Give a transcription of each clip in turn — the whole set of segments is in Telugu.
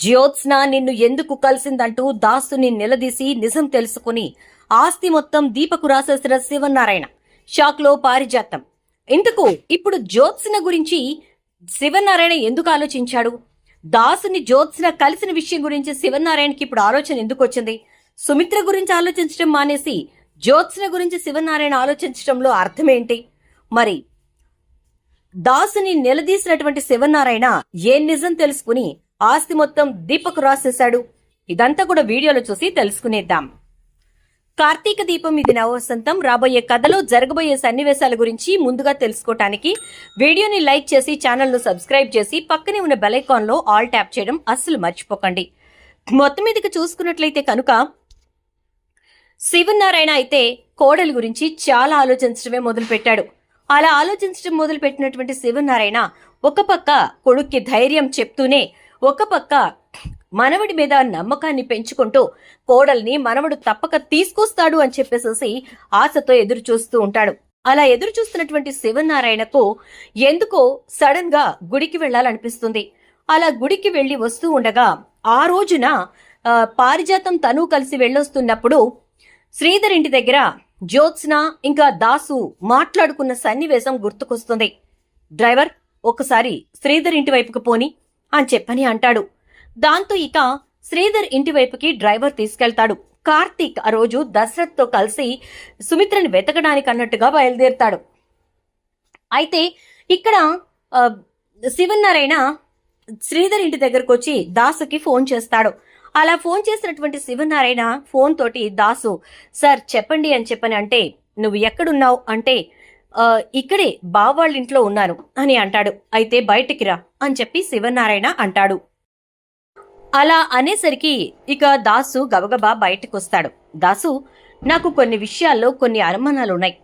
జ్యోత్స్న నిన్ను ఎందుకు కలిసిందంటూ దాసుని నిలదీసి నిజం తెలుసుకుని ఆస్తి మొత్తం దీపకు రాసేసిన శివనారాయణ షాక్లో పారిజాతం. ఇందుకు ఇప్పుడు జ్యోత్స్న గురించి శివనారాయణ ఎందుకు ఆలోచించాడు? దాసుని జ్యోత్స్న కలిసిన విషయం గురించి శివనారాయణకి ఇప్పుడు ఆలోచన ఎందుకు వచ్చింది? సుమిత్ర గురించి ఆలోచించడం మానేసి జ్యోత్స్న గురించి శివనారాయణ ఆలోచించడంలో అర్థమేంటి? మరి దాసుని నిలదీసినటువంటి శివనారాయణ ఏ నిజం తెలుసుకుని ఆస్తి మొత్తం దీపకు రాసేశాడు. ఇదంతా కూడా వీడియోలో చూసి తెలుసుకునేద్దాం. కార్తీక దీపం ఇది నవవసంతం. రాబోయే కథలో జరగబోయే సన్నివేశాల గురించి ముందుగా తెలుసుకోవటానికి వీడియోని లైక్ చేసి ఛానల్ను సబ్స్క్రైబ్ చేసి పక్కనే ఉన్న బెలైకాన్లో ఆల్ ట్యాప్ చేయడం అస్సలు మర్చిపోకండి. మొత్తం మీదకి చూసుకున్నట్లయితే కనుక శివనారాయణ అయితే కోడలి గురించి చాలా ఆలోచించడమే మొదలుపెట్టాడు. అలా ఆలోచించడం మొదలుపెట్టినటువంటి శివనారాయణ ఒక పక్క కొడుక్కి ధైర్యం చెప్తూనే ఒక పక్క మనవడి మీద నమ్మకాన్ని పెంచుకుంటూ కోడల్ని మనవడు తప్పక తీసుకొస్తాడు అని చెప్పేసేసి ఆశతో ఎదురు చూస్తూ ఉంటాడు. అలా ఎదురు చూస్తున్నటువంటి శివనారాయణకు ఎందుకో సడన్గా గుడికి వెళ్ళాలనిపిస్తుంది. అలా గుడికి వెళ్ళి వస్తూ ఉండగా ఆ రోజున పారిజాతం తను కలిసి వెళ్ళొస్తున్నప్పుడు శ్రీధర్ ఇంటి దగ్గర జ్యోత్స్న ఇంకా దాసు మాట్లాడుకున్న సన్నివేశం గుర్తుకొస్తుంది. డ్రైవర్ ఒకసారి శ్రీధర్ ఇంటి వైపుకు పోని. అని చెప్పని అంటాడు. దాంతో ఇక శ్రీధర్ ఇంటి వైపుకి డ్రైవర్ తీసుకెళ్తాడు. కార్తీక్ ఆ రోజు దశరథ్తో కలిసి సుమిత్రని వెతకడానికి అన్నట్టుగా బయలుదేరుతాడు. అయితే ఇక్కడ శివన్నారాయణ శ్రీధర్ ఇంటి దగ్గరకు వచ్చి దాసుకి ఫోన్ చేస్తాడు. అలా ఫోన్ చేసినటువంటి శివనారాయణ ఫోన్ తోటి దాసు సార్ చెప్పండి అని చెప్పని అంటే నువ్వు ఎక్కడున్నావు? అంటే ఇక్కడే బావాళ్ళ ఇంట్లో ఉన్నాను అని అంటాడు. అయితే బయటికి రా అని చెప్పి శివనారాయణ అంటాడు. అలా అనేసరికి ఇక దాసు గబగబా బయటకు వస్తాడు దాసు నాకు కొన్ని విషయాల్లో కొన్ని అనుమానాలున్నాయి.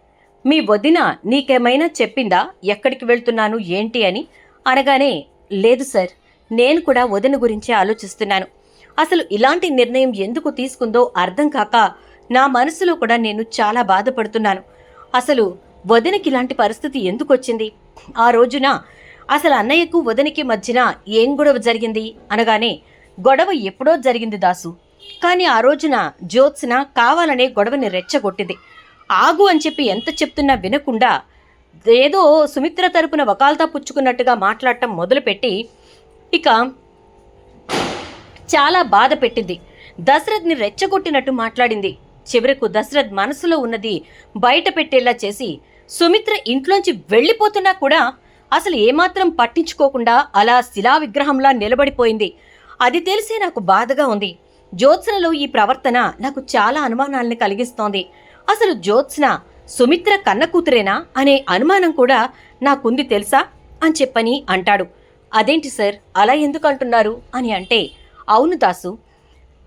మీ వదిన నీకేమైనా చెప్పిందా? ఎక్కడికి వెళ్తున్నాను? ఏంటి? అని అనగానే లేదు సార్ నేను కూడా వదిన గురించే ఆలోచిస్తున్నాను. అసలు ఇలాంటి నిర్ణయం ఎందుకు తీసుకుందో అర్థం కాక నా మనసులో కూడా నేను చాలా బాధపడుతున్నాను. అసలు వదినకి ఇలాంటి పరిస్థితి ఎందుకు వచ్చింది? ఆ రోజున అసలు అన్నయ్యకు వదినకి మధ్యన ఏం గొడవ జరిగింది? అనగానే గొడవ ఎప్పుడో జరిగింది దాసు. కానీ ఆ రోజున జ్యోత్స్న కావాలనే గొడవని రెచ్చగొట్టింది. ఆగు అని చెప్పి ఎంత చెప్తున్నా వినకుండా ఏదో సుమిత్ర తరపున వకాల్తా పుచ్చుకున్నట్టుగా మాట్లాడటం మొదలుపెట్టి ఇక చాలా బాధ పెట్టింది. దశరథ్ని రెచ్చగొట్టినట్టు మాట్లాడింది. చివరకు దశరథ్ మనసులో ఉన్నది బయట పెట్టేలా చేసి సుమిత్ర ఇంట్లోంచి వెళ్ళిపోతున్నా కూడా అసలు ఏమాత్రం పట్టించుకోకుండా అలా శిలా విగ్రహంలా నిలబడిపోయింది. అది తెలిసే నాకు బాధగా ఉంది. జ్యోత్స్నలో ఈ ప్రవర్తన నాకు చాలా అనుమానాల్ని కలిగిస్తోంది. అసలు జ్యోత్స్న సుమిత్ర కన్న కూతురేనా అనే అనుమానం కూడా నాకుంది తెలుసా అని చెప్పని అంటాడు. అదేంటి సార్? అలా ఎందుకు అంటున్నారు? అని అంటే అవును దాసు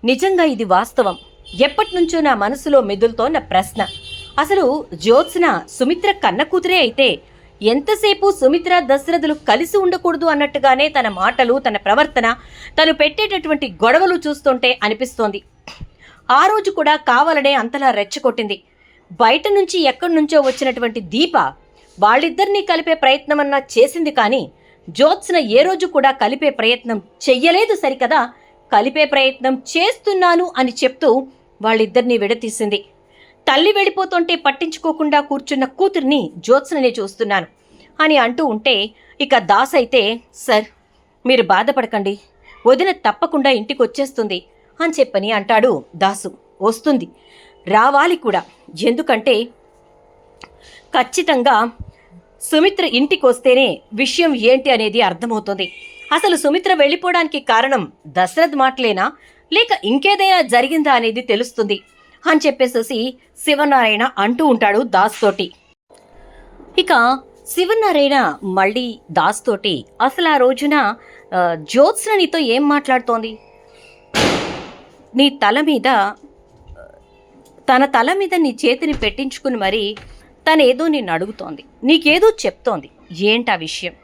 నిజంగా ఇది వాస్తవం. ఎప్పటినుంచో నా మనసులో మెదులుతోన్న ప్రశ్న. అసలు జ్యోత్స్న సుమిత్ర కన్న కూతురే అయితే ఎంతసేపు సుమిత్ర దశరథులు కలిసి ఉండకూడదు అన్నట్టుగానే తన మాటలు తన ప్రవర్తన తను పెట్టేటటువంటి గొడవలు చూస్తుంటే అనిపిస్తోంది. ఆ రోజు కూడా కావాలనే అంతలా రెచ్చగొట్టింది. బయట నుంచి ఎక్కడి నుంచో వచ్చినటువంటి దీప వాళ్ళిద్దరినీ కలిపే ప్రయత్నమన్నా చేసింది కానీ జ్యోత్స్న ఏ రోజు కూడా కలిపే ప్రయత్నం చెయ్యలేదు సరికదా. కలిపే ప్రయత్నం చేస్తున్నాను అని చెప్తూ వాళ్ళిద్దరినీ విడతీసింది. తల్లి వెళ్ళిపోతుంటే పట్టించుకోకుండా కూర్చున్న కూతుర్ని జ్యోత్స్ననే చూస్తున్నాను. అని అంటూ ఉంటే ఇక దాస్ అయితే సార్ మీరు బాధపడకండి. వదిన తప్పకుండా ఇంటికి వచ్చేస్తుంది అని చెప్పని అంటాడు దాసు. వస్తుంది. రావాలి కూడా. ఎందుకంటే ఖచ్చితంగా సుమిత్ర ఇంటికి వస్తేనే విషయం ఏంటి అనేది అర్థమవుతుంది. అసలు సుమిత్ర వెళ్ళిపోవడానికి కారణం దశరథ్ మాటలేనా? లేక ఇంకేదైనా జరిగిందా అనేది తెలుస్తుంది. అని చెప్పేసేసి శివనారాయణ అంటూ ఉంటాడు దాస్ తోటి ఇక శివనారాయణ మళ్ళీ దాస్ తోటి అసలు ఆ రోజున జ్యోత్స్న నీతో ఏం మాట్లాడుతోంది? నీ తల మీద తన తల మీద నీ చేతిని పెట్టించుకుని మరి తనేదో నిన్ను అడుగుతోంది. నీకేదో చెప్తోంది. ఏంటి ఆ విషయం?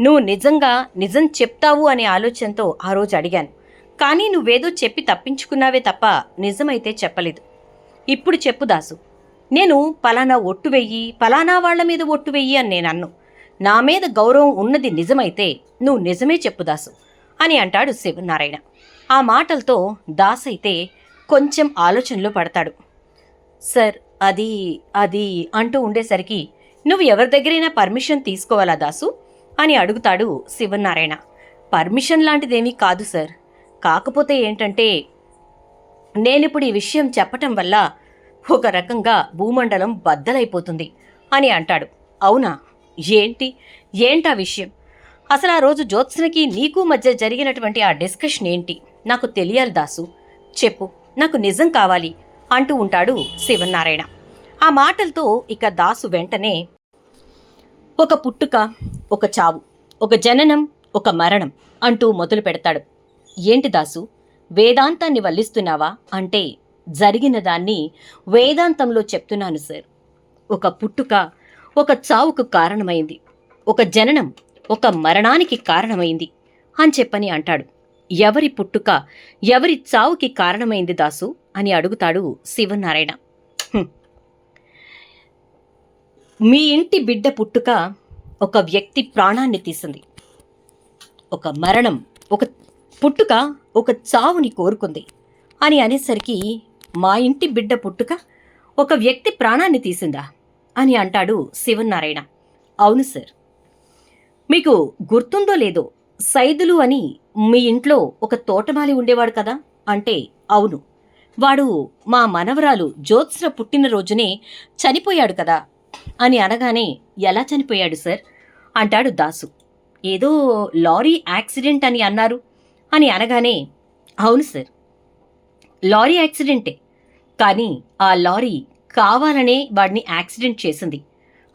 నువ్వు నిజంగా నిజం చెప్తావు అనే ఆలోచనతో ఆ రోజు అడిగాను. కానీ నువ్వేదో చెప్పి తప్పించుకున్నావే తప్ప నిజమైతే చెప్పలేదు. ఇప్పుడు చెప్పు దాసు. నేను పలానా ఒట్టు వెయ్యి పలానా వాళ్ళ మీద ఒట్టు వెయ్యి అని నేను అన్ను నా మీద గౌరవం ఉన్నది నిజమైతే నువ్వు నిజమే చెప్పు దాసు అని అంటాడు శివనారాయణ. ఆ మాటలతో దాస్ అయితే కొంచెం ఆలోచనలో పడతాడు. సార్ అది అది అంటూ ఉండేసరికి నువ్వు ఎవరి దగ్గరైనా పర్మిషన్ తీసుకోవాలా దాసు? అని అడుగుతాడు శివనారాయణ. పర్మిషన్ లాంటిదేమీ కాదు సార్. కాకపోతే ఏంటంటే నేనిప్పుడు ఈ విషయం చెప్పటం వల్ల ఒక రకంగా భూమండలం బద్దలైపోతుంది అని అంటాడు. అవునా? ఏంటి? ఏంటా విషయం? అసలు ఆ రోజు జ్యోత్స్నకి నీకు మధ్య జరిగినటువంటి ఆ డిస్కషన్ ఏంటి? నాకు తెలియాలి దాసు. చెప్పు నాకు నిజం కావాలి అంటూ ఉంటాడు శివనారాయణ ఆ మాటలతో ఇక దాసు వెంటనే ఒక పుట్టుక ఒక చావు ఒక జననం ఒక మరణం అంటూ మొదలు పెడతాడు ఏంటి దాసు? వేదాంతాన్ని వల్లిస్తున్నావా? అంటే జరిగిన దాన్ని వేదాంతంలో చెప్తున్నాను సార్. ఒక పుట్టుక ఒక చావుకు కారణమైంది. ఒక జననం ఒక మరణానికి కారణమైంది అని చెప్పని అంటాడు. ఎవరి పుట్టుక ఎవరి చావుకి కారణమైంది దాసు? అని అడుగుతాడు శివనారాయణ. మీ ఇంటి బిడ్డ పుట్టుక ఒక వ్యక్తి ప్రాణాన్ని తీసింది. ఒక మరణం ఒక పుట్టుక ఒక చావుని కోరుకుంది. అని అనేసరికి మా ఇంటి బిడ్డ పుట్టుక ఒక వ్యక్తి ప్రాణాన్ని తీసిందా? అని అంటాడు శివనారాయణ అవును సార్. మీకు గుర్తుందో లేదో సైదులు అని మీ ఇంట్లో ఒక తోటమాలి ఉండేవాడు కదా? అంటే అవును. వాడు మా మనవరాలు జ్యోత్స్న పుట్టినరోజునే చనిపోయాడు కదా? అని అనగానే ఎలా చనిపోయాడు సార్? అంటాడు దాసు. ఏదో లారీ యాక్సిడెంట్ అని అన్నారు. అని అనగానే అవును సార్. లారీ యాక్సిడెంటే. కానీ ఆ లారీ కావాలనే వాడిని యాక్సిడెంట్ చేసింది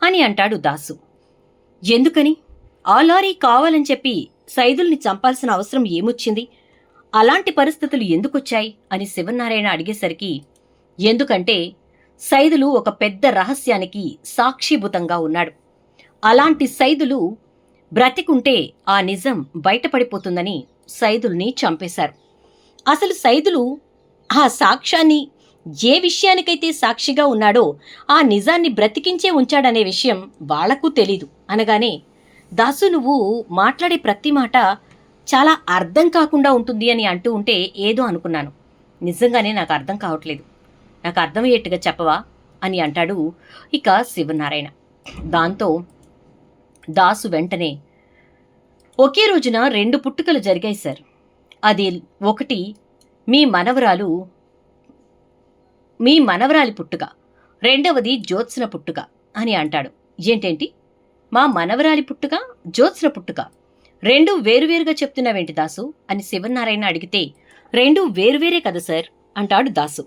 అని అంటాడు దాసు. ఎందుకని? ఆ లారీ కావాలని చెప్పి సైదుల్ని చంపాల్సిన అవసరం ఏమొచ్చింది? అలాంటి పరిస్థితులు ఎందుకొచ్చాయి? అని శివనారాయణ అడిగేసరికి ఎందుకంటే సైదులు ఒక పెద్ద రహస్యానికి సాక్షిభూతంగా ఉన్నాడు. అలాంటి సైదులు బ్రతికుంటే ఆ నిజం బయటపడిపోతుందని సైదుల్ని చంపేశారు. అసలు సైదులు ఆ సాక్ష్యాన్ని ఏ విషయానికైతే సాక్షిగా ఉన్నాడో ఆ నిజాన్ని బ్రతికించే ఉంచాడనే విషయం వాళ్ళకు తెలీదు. అనగానే దాసు నువ్వు మాట్లాడే ప్రతి మాట చాలా అర్థం కాకుండా ఉంటుంది అని అంటూ ఉంటే ఏదో అనుకున్నాను. నిజంగానే నాకు అర్థం కావట్లేదు. నాకు అర్థమయ్యేట్టుగా చెప్పవా? అని అంటాడు ఇక శివనారాయణ. దాంతో దాసు వెంటనే ఒకే రోజున రెండు పుట్టుకలు జరిగాయి సార్. అది ఒకటి మీ మనవరాలు మీ మనవరాలి పుట్టుక. రెండవది జ్యోత్స్న పుట్టుక అని అంటాడు. ఏంటేంటి? మా మనవరాలి పుట్టుక జ్యోత్స్న పుట్టుక. రెండు వేరువేరుగా చెప్తున్నావేంటి దాసు? అని శివనారాయణ అడిగితే రెండు వేరువేరే కదా సార్ అంటాడు దాసు.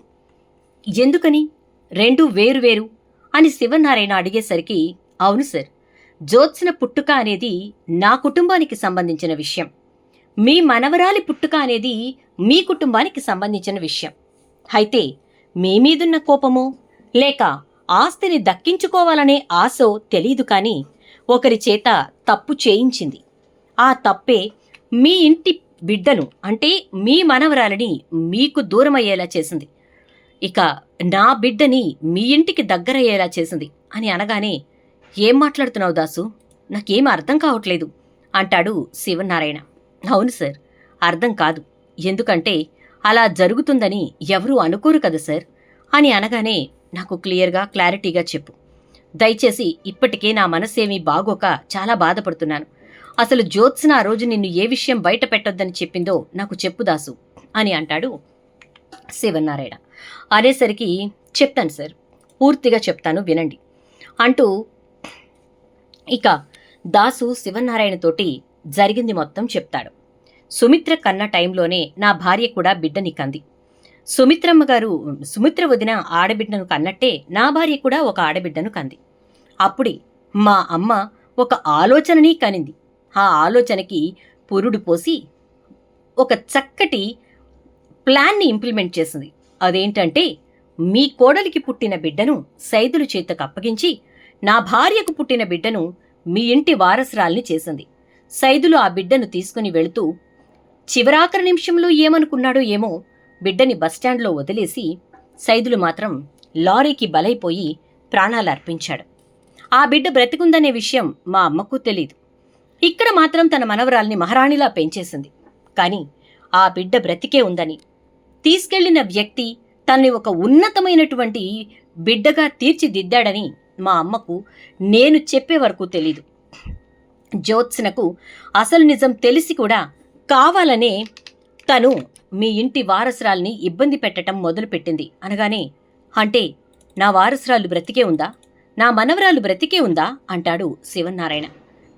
ఎందుకని? రెండు వేరువేరు అని శివనారాయణ అడిగేసరికి అవును సార్ జ్యోత్స్న పుట్టుక అనేది నా కుటుంబానికి సంబంధించిన విషయం. మీ మనవరాలి పుట్టుక అనేది మీ కుటుంబానికి సంబంధించిన విషయం. అయితే మీ మీదున్న కోపమో లేక ఆస్తిని దక్కించుకోవాలనే ఆశో తెలీదు కానీ ఒకరి చేత తప్పు చేయించింది. ఆ తప్పే మీ ఇంటి బిడ్డను అంటే మీ మనవరాలని మీకు దూరమయ్యేలా చేసింది. ఇక నా బిడ్డని మీ ఇంటికి దగ్గరయ్యేలా చేసింది అని అనగానే ఏం మాట్లాడుతున్నావు దాసు? నాకేం అర్థం కావట్లేదు అంటాడు శివనారాయణ. అవును సార్ అర్థం కాదు. ఎందుకంటే అలా జరుగుతుందని ఎవరూ అనుకోరు కదా సార్ అని అనగానే నాకు క్లియర్గా క్లారిటీగా చెప్పు. దయచేసి ఇప్పటికే నా మనసేమీ బాగోక చాలా బాధపడుతున్నాను. అసలు జ్యోత్స్న ఆ రోజు నిన్ను ఏ విషయం బయట పెట్టొద్దని చెప్పిందో నాకు చెప్పు దాసు అని అంటాడు శివనారాయణ. అనేసరికి చెప్తాను సార్ పూర్తిగా చెప్తాను వినండి అంటూ ఇక దాసు శివనారాయణతోటి జరిగింది మొత్తం చెప్తాడు. సుమిత్ర కన్న టైంలోనే నా భార్య కూడా బిడ్డని కంది సుమిత్రమ్మ గారు సుమిత్ర వదిన ఆడబిడ్డను కన్నట్టే నా భార్య కూడా ఒక ఆడబిడ్డను కంది. అప్పుడే మా అమ్మ ఒక ఆలోచనని కనింది. ఆ ఆలోచనకి పురుడు పోసి ఒక చక్కటి ప్లాన్ని ఇంప్లిమెంట్ చేసింది. అదేంటంటే మీ కోడలికి పుట్టిన బిడ్డను సైదుల చేతకు అప్పగించి నా భార్యకు పుట్టిన బిడ్డను మీ ఇంటి వారసురాల్ని చేసింది. సైదులు ఆ బిడ్డను తీసుకుని వెళుతూ చివరాఖరి నిమిషంలో ఏమనుకున్నాడో ఏమో బిడ్డని బస్టాండ్లో వదిలేసి సైదులు మాత్రం లారీకి బలైపోయి ప్రాణాలు అర్పించాడు. ఆ బిడ్డ బ్రతికుందనే విషయం మా అమ్మకు తెలీదు. ఇక్కడ మాత్రం తన మనవరాల్ని మహారాణిలా పెంచేసింది. కానీ ఆ బిడ్డ బ్రతికే ఉందని తీసుకెళ్ళిన వ్యక్తి తనని ఒక ఉన్నతమైనటువంటి బిడ్డగా తీర్చిదిద్దాడని మా అమ్మకు నేను చెప్పే వరకు తెలీదు. జ్యోత్స్నకు అసలు నిజం తెలిసి కూడా కావాలనే తను మీ ఇంటి వారసురాల్ని ఇబ్బంది పెట్టడం మొదలుపెట్టింది. అనగానే అంటే నా వారసురాలు బ్రతికే ఉందా? నా మనవరాలు బ్రతికే ఉందా? అంటాడు శివనారాయణ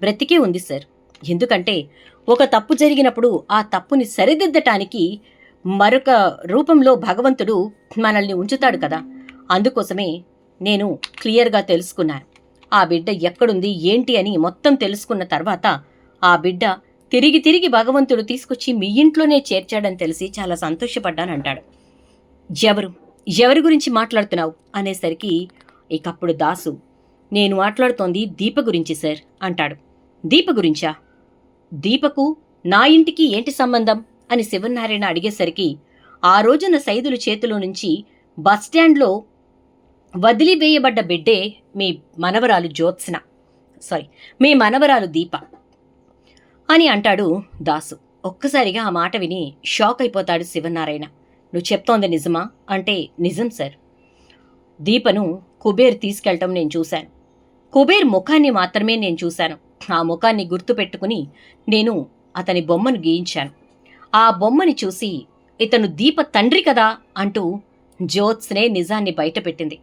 బ్రతికే ఉంది సార్. ఎందుకంటే ఒక తప్పు జరిగినప్పుడు ఆ తప్పుని సరిదిద్దటానికి మరొక రూపంలో భగవంతుడు మనల్ని ఉంచుతాడు కదా. అందుకోసమే నేను క్లియర్గా తెలుసుకున్నాను. ఆ బిడ్డ ఎక్కడుంది ఏంటి అని మొత్తం తెలుసుకున్న తర్వాత ఆ బిడ్డ తిరిగి తిరిగి భగవంతుడు తీసుకొచ్చి మీ ఇంట్లోనే చేర్చాడని తెలిసి చాలా సంతోషపడ్డానంటాడు. ఎవరు? ఎవరి గురించి మాట్లాడుతున్నావు? అనేసరికి ఇకప్పుడు దాసు నేను మాట్లాడుతోంది దీప గురించి సార్ అంటాడు. దీప గురించా? దీపకు నా ఇంటికి ఏంటి సంబంధం? అని శివనారాయణ అడిగేసరికి ఆ రోజున సైదుల చేతిలో నుంచి బస్టాండ్లో వదిలివేయబడ్డ బిడ్డే మీ మనవరాలు జ్యోత్స్న. సారీ మీ మనవరాలు దీప. అని అంటాడు దాసు. ఒక్కసారిగా ఆ మాట విని షాక్ అయిపోతాడు శివనారాయణ. నువ్వు చెప్తోంది నిజమా? అంటే నిజం సార్ దీపను కుబేర్ తీసుకెళ్ళటం నేను చూశాను. కుబేర్ ముఖాన్ని మాత్రమే నేను చూశాను. ఆ ముఖాన్ని గుర్తుపెట్టుకుని నేను అతని బొమ్మను గీయించాను. ఆ బొమ్మని చూసి ఇతను దీప తండ్రి కదా అంటూ జ్యోత్స్నే నిజాన్ని బయటపెట్టింది.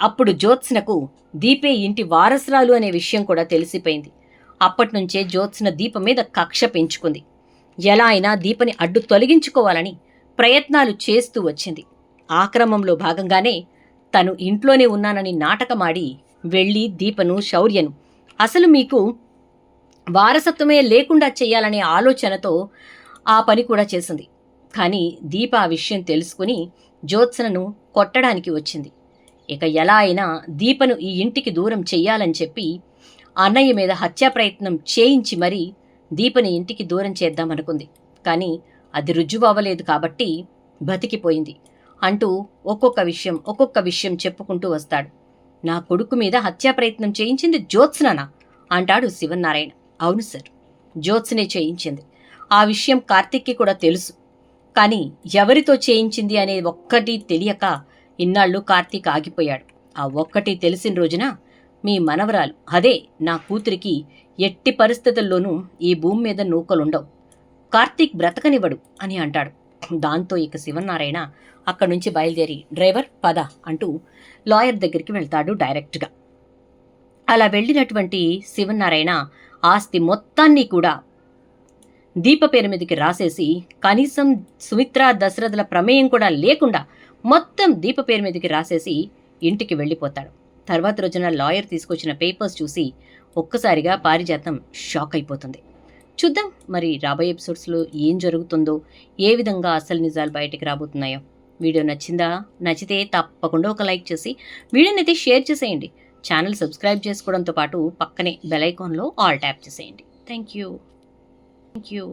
అప్పుడు జ్యోత్స్నకు దీపే ఇంటి వారసురాలు అనే విషయం కూడా తెలిసిపోయింది. అప్పటినుంచే జ్యోత్స్న దీప మీద కక్ష పెంచుకుంది. ఎలా అయినా దీపని అడ్డు తొలగించుకోవాలని ప్రయత్నాలు చేస్తూ వచ్చింది. ఆ క్రమంలో భాగంగానే తను ఇంట్లోనే ఉన్నానని నాటకమాడి వెళ్ళి దీపను శౌర్యను అసలు మీకు వారసత్వమే లేకుండా చేయాలనే ఆలోచనతో ఆ పని కూడా చేసింది. కానీ దీప ఆ విషయం తెలుసుకుని జ్యోత్సనను కొట్టడానికి వచ్చింది. ఇక ఎలా అయినా దీపను ఈ ఇంటికి దూరం చెయ్యాలని చెప్పి అన్నయ్య మీద హత్యా ప్రయత్నం చేయించి మరీ దీపని ఇంటికి దూరం చేద్దామనుకుంది. కానీ అది రుజువు అవ్వలేదు కాబట్టి బతికిపోయింది. అంటూ ఒక్కొక్క విషయం ఒక్కొక్క విషయం చెప్పుకుంటూ వస్తాడు. నా కొడుకు మీద హత్యా ప్రయత్నం చేయించింది జ్యోత్స్ననా? అంటాడు శివనారాయణ అవును సార్ జ్యోత్స్నే చేయించింది. ఆ విషయం కార్తిక్కి కూడా తెలుసు. కానీ ఎవరితో చేయించింది అనేది ఒక్కటి తెలియక ఇన్నాళ్ళు కార్తీక్ ఆగిపోయాడు. ఆ ఒక్కటి తెలిసిన రోజున మీ మనవరాలు అదే నా కూతురికి ఎట్టి పరిస్థితుల్లోనూ ఈ భూమి మీద నూకలుండవు. కార్తీక్ బ్రతకనివ్వడు అని అంటాడు. దాంతో ఇక శివనారాయణ అక్కడి నుంచి బయలుదేరి డ్రైవర్ పద అంటూ లాయర్ దగ్గరికి వెళ్తాడు డైరెక్ట్గా. అలా వెళ్ళినటువంటి శివనారాయణ ఆస్తి మొత్తాన్ని కూడా దీప పేరు మీదకి రాసేసి కనీసం సుమిత్ర దశరథుల ప్రమేయం కూడా లేకుండా మొత్తం దీప పేరు మీదకి రాసేసి ఇంటికి వెళ్ళిపోతాడు. తర్వాత రోజున లాయర్ తీసుకొచ్చిన పేపర్స్ చూసి ఒక్కసారిగా పారిజాతం షాక్ అయిపోతుంది. చూద్దాం మరి రాబోయే ఎపిసోడ్స్లో ఏం జరుగుతుందో ఏ విధంగా అసలు నిజాలు బయటికి రాబోతున్నాయో. వీడియో నచ్చిందా? నచ్చితే తప్పకుండా ఒక లైక్ చేసి వీడియోని అయితే షేర్ చేసేయండి. ఛానల్ సబ్స్క్రైబ్ చేసుకోవడంతో పాటు పక్కనే బెల్ ఐకాన్లో ఆల్ ట్యాప్ చేసేయండి. Thank you thank you